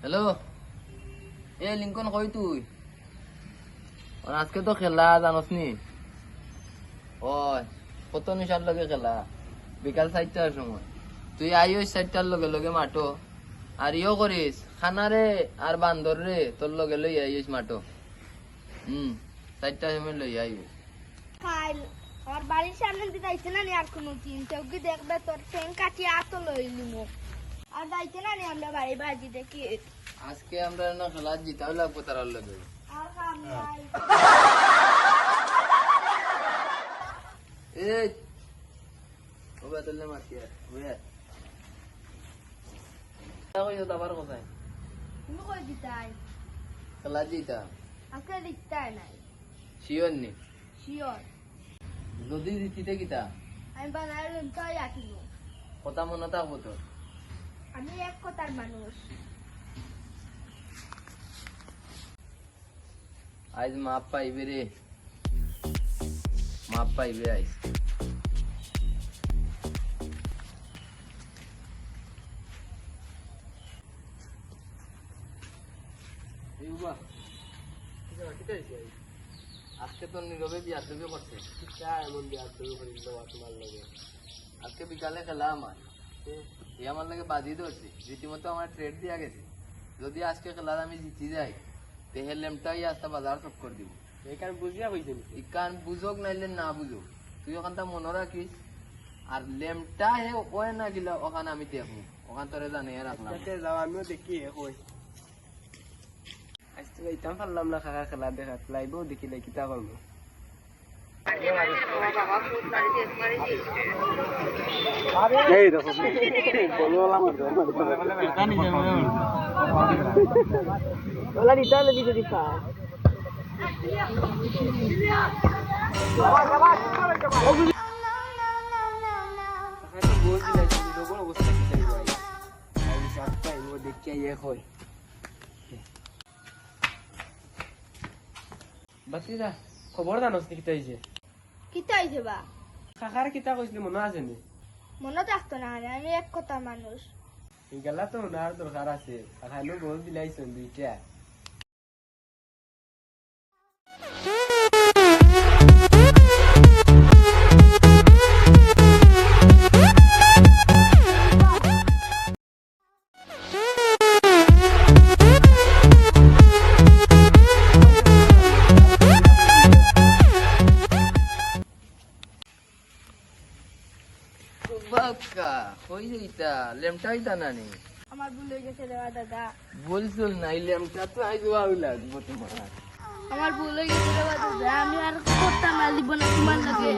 Hello এ Lincoln কই তুই? আজকে তো খেলা জানস নি কত নিশার লগে খেলা? বিকাল চারটার সময়। তুই আই ওই চারটার লগে লগে মাঠো আর ইও করিস খানারে আর বান্দর রে তোর লগে লই আইস মাঠো হুম চারটার সময় লই আইস আমার বাড়ির সামনে দিতে আইছে না আর কোনো কি দেখবে তোর ঠ্যাং কাটিয়ে আতো লইলি মোক। আর যাইতে না নি আমরা বাড়ি বাজি দেখি। আজকে আমরা না খেলা জিতাও লাগবো তার লগে। কোথায়। তুমি কই দিতাই খেলা জিতা। আজকে দিতাই নাই। শিওর নি? শিওর। যদি জিতিতে কিতা আমি বানাই তাই রাখিব। কথা মনে থাকব তো আমি এক কথার মানুষ। আজ মাপ পাইবে রে। মাপ পাইবে আজ আজকে তো নীরবে বিয়া দেবে করছে। এমন বিয়া দেবে করে তোমার লগে? আজকে বিকালে খেলা আমার। এই আমার লাগে বাজি ধরছে। রীতিমতো আমার ট্রেড দিয়া গেছে। যদি আজকে খেলা আমি জিতি যাই তেহে লেমটাই আস্তা বাজার সব করে দিব। এখানে বুঝিয়া হয়েছে ইকান বুঝোক নাইলে না বুঝোক। তুই ওখান তা মনে রাখিস। আর লেমটা হে ওয় না গিলা ওখানে আমি দেখব। ওখান তোরে জানিয়ে রাখলাম। যাও আমিও দেখি কই। আজ তো যাইতাম পারলাম না কাকা খেলা দেখা লাইবও দেখিলে কিতা করব। এই দেখো ওলা দিতা লাগি যদি পা বাতিদা খবর জানোস নি কিতা হয়েছে কিতা বা। কাকার কিতা কইছিল মনে আছে নি? মনে থাকতো না আমি এক কথা মানুষ গেলা তো ওনার দরকার আছে। কাকানো বহুত বিলাইছেন দুইটা। বাক্কা কই যাইতা লেমটা হইতা না নি? আমার ভুল হয়ে গেছে রে বা দাদা। বলছিল না এই লেমটা তো আইজ ভালো লাগবো তোমার। আমার ভুল হয়ে গেছে রে দাদা আমি আর করতাম না জীবনে তোমার লাগে।